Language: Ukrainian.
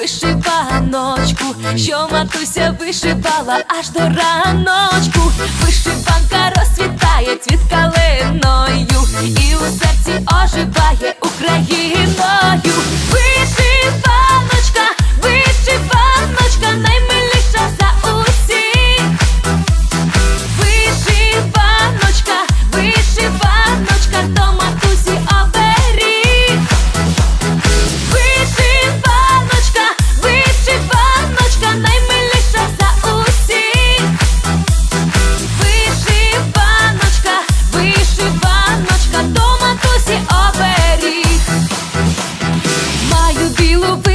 вишиваночку, що матуся вишивала аж до раночку. Вишиванка розцвітає цвіт